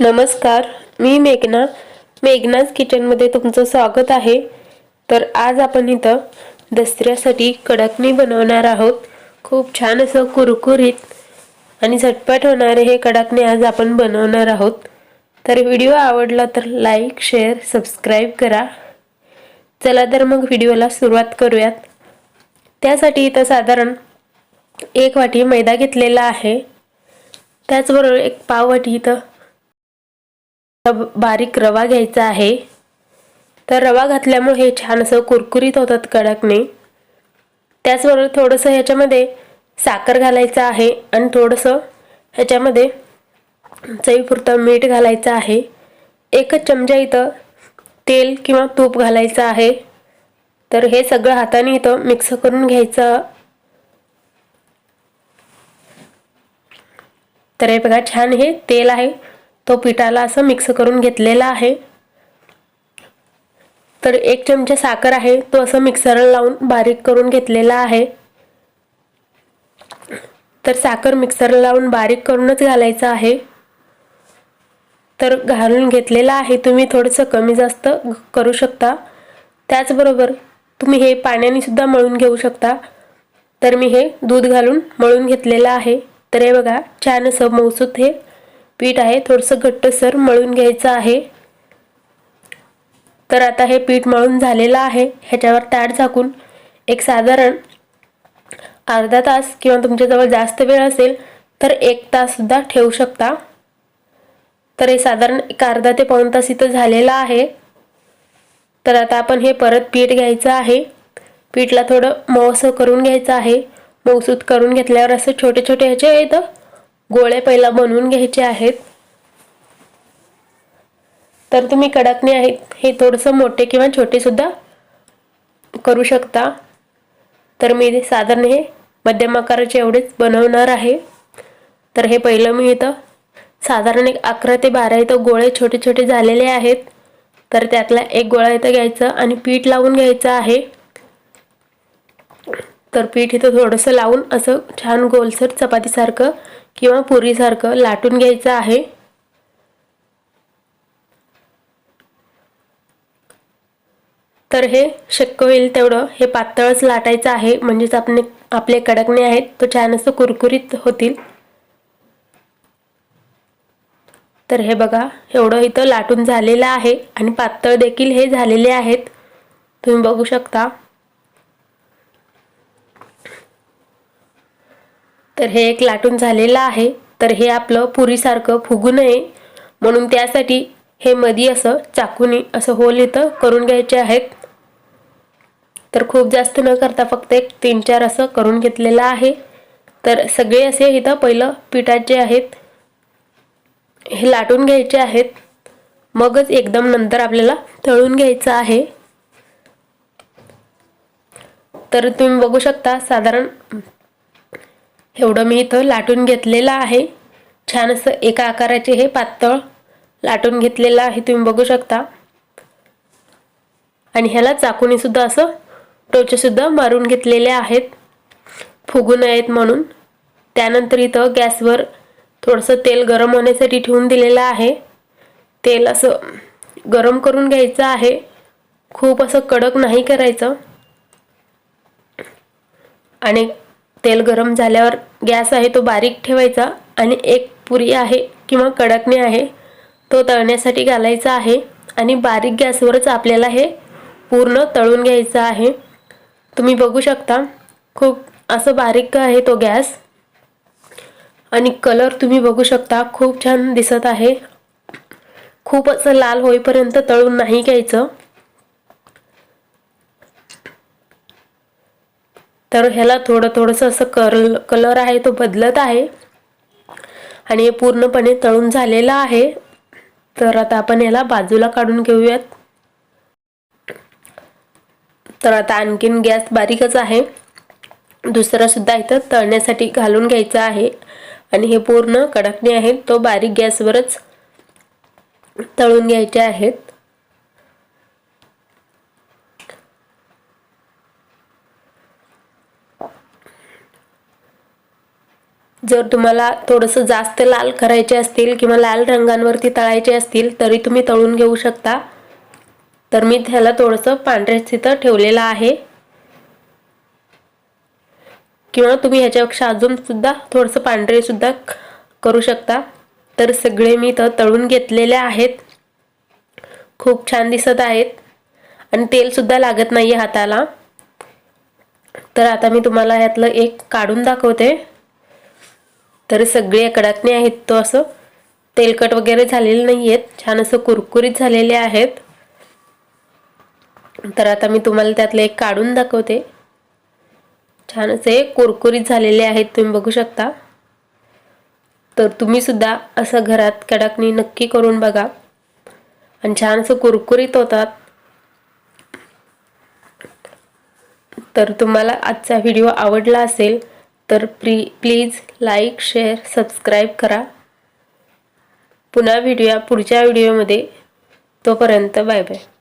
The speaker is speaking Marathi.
नमस्कार मी मेघना. मेघनाज किचनमध्ये तुमचं स्वागत आहे. तर आज आपण इथं दसऱ्यासाठी कडकणी बनवणार आहोत. खूप छान असं कुरकुरीत आणि झटपट होणारे हे कडकणे आज आपण बनवणार आहोत. तर व्हिडिओ आवडला तर लाईक शेअर सबस्क्राईब करा. चला तर मग व्हिडिओला सुरुवात करूयात. त्यासाठी इथं साधारण एक वाटी मैदा घेतलेला आहे. त्याचबरोबर एक पाव वाटी इथं बारीक रवा घ्यायचा आहे. तर रवा घातल्यामुळे हे छान असं कुरकुरीत होतात कडकने. त्याचबरोबर थोडंसं ह्याच्यामध्ये साखर घालायचं आहे आणि थोडंसं ह्याच्यामध्ये चवीपुरतं मीठ घालायचं आहे. एकच चमचा इथं तेल किंवा तूप घालायचं आहे. तर हे सगळं हाताने इथं मिक्स करून घ्यायचं. तर हे बघा छान हे तेल आहे. तो पिठाला असं मिक्स करून घेतलेला आहे. तर एक चमचा साखर आहे तो असं मिक्सरला लावून बारीक करून घेतलेला आहे. तर साखर मिक्सरला लावून बारीक करूनच घालायचं आहे. तर घालून घेतलेला आहे तुम्ही थोडंसं कमी जास्त करू शकता. त्याचबरोबर तुम्ही हे पाण्याने सुद्धा मळून घेऊ शकता. तर मी हे दूध घालून मळून घेतलेलं आहे. तर हे बघा छान असं मौसूत हे पीठ आहे थोडंसं घट्टसर मळून घ्यायचं आहे. तर आता हे पीठ मळून झालेलं आहे. ह्याच्यावर ताट झाकून एक साधारण अर्धा तास किंवा तुमच्याजवळ जास्त वेळ असेल तर एक ताससुद्धा ठेवू शकता. तर हे साधारण एक अर्धा ते पाऊण तास इथं झालेलं आहे. तर आता आपण हे परत पीठ घ्यायचं आहे. पीठला थोडं मऊसं करून घ्यायचं आहे. मऊसूत करून घेतल्यावर असं छोटे छोटे ह्याचे इथं गोळे पहिला बनवून घ्यायचे आहेत. तर तुम्ही कडकणे आहेत हे थोडंसं मोठे किंवा छोटेसुद्धा करू शकता. तर मी साधारण हे मध्यम आकाराचे एवढेच बनवणार आहे. तर हे पहिलं मी इथं साधारण एक अकरा ते बारा इथं गोळे छोटे छोटे झालेले आहेत. तर त्यातला एक गोळा इथं घ्यायचा आणि पीठ लावून घ्यायचं आहे. तर पीठ इथं थोडंसं लावून असं छान गोलसर चपातीसारखं किंवा पुरीसारखं लाटून घ्यायचं आहे. तर हे शक्य होईल तेवढं. हे पातळच लाटायचं आहे. म्हणजेच आपण आपले कडकणे आहेत. तो छान असं कुरकुरीत होतील. तर हे बघा एवढं इथं लाटून झालेलं आहे. आणि पातळ देखील हे झालेले आहेत. तुम्ही बघू शकता. तर हे एक लाटून झालेलं आहे. तर हे आपलं पुरीसारखं फुगू नये. म्हणून त्यासाठी हे मधी असं चाकूनी असं होल इथं करून घ्यायचे आहेत. तर खूप जास्त न करता फक्त एक तीन चार असं करून घेतलेलं आहे. तर सगळे असे इथं पहिलं पिठाचे आहेत. हे लाटून घ्यायचे आहेत. मगच एकदम नंतर आपल्याला तळून घ्यायचं आहे. तर तुम्ही बघू शकता साधारण एवढं मी इथं लाटून घेतलेलं आहे. छान असं एका आकाराचे हे पातळ लाटून घेतलेलं आहे तुम्ही बघू शकता. आणि ह्याला चाकूनीसुद्धा असं टोचेसुद्धा मारून घेतलेले आहेत. फुगू नयेत म्हणून. त्यानंतर इथं गॅसवर थोडंसं तेल गरम होण्यासाठी ठेवून दिलेलं आहे. तेल असं गरम करून घ्यायचं आहे. खूप असं कडक नाही करायचं. आणि तेल गरम झाल्यावर गॅस आहे तो बारीक ठेवायचा आणि एक पुरी आहे किंवा कडकणे आहे तो तळण्यासाठी घालायचा आहे आणि बारीक गॅसवरच आपल्याला हे पूर्ण तळून घ्यायचं आहे. तुम्ही बघू शकता खूप असं बारीक आहे तो गॅस. आणि कलर तुम्ही बघू शकता खूप छान दिसत आहे. खूप असं लाल होईपर्यंत तळून नाही घ्यायचं. तर ह्याला थोडं थोडंसं असं कल कलर आहे तो बदलत आहे. आणि हे पूर्णपणे तळून झालेलं आहे. तर आता आपण ह्याला बाजूला काढून घेऊयात. तर आता आणखीन गॅस बारीकच आहे. दुसरासुद्धा इथं तळण्यासाठी घालून घ्यायचा आहे. आणि हे पूर्ण कडकणे आहेत तो बारीक गॅसवरच तळून घ्यायचे आहेत. जर तुम्हाला थोडंसं जास्त लाल करायचे असतील किंवा लाल रंगांवरती तळायचे असतील तरी तुम्ही तळून घेऊ शकता. तर मी त्याला थोडंसं पांढऱ्या तिथं ठेवलेलं आहे. किंवा तुम्ही ह्याच्यापेक्षा अजून सुद्धा थोडंसं पांढरे सुद्धा करू शकता. तर सगळे मी इथं तळून घेतलेले आहेत. खूप छान दिसत आहेत. आणि तेलसुद्धा लागत नाही आहे हाताला. तर आता मी तुम्हाला ह्यातलं एक काढून दाखवते. तर सगळे कडाकणे आहेत तो असं. तेलकट वगैरे झालेले नाही आहेत छान असं कुरकुरीत झालेले आहेत. तर आता मी तुम्हाला त्यातलं एक काढून दाखवते. छान असे कुरकुरीत झालेले आहेत. तुम्ही बघू शकता. तर तुम्ही सुद्धा असं घरात कडाकणी नक्की करून बघा. आणि छान असं कुरकुरीत होतात. तर तुम्हाला आजचा व्हिडिओ आवडला असेल तर pre please like share subscribe करा. पुन्हा व्हिडिओ पुढच्या व्हिडिओमध्ये. तोपर्यंत बाय बाय.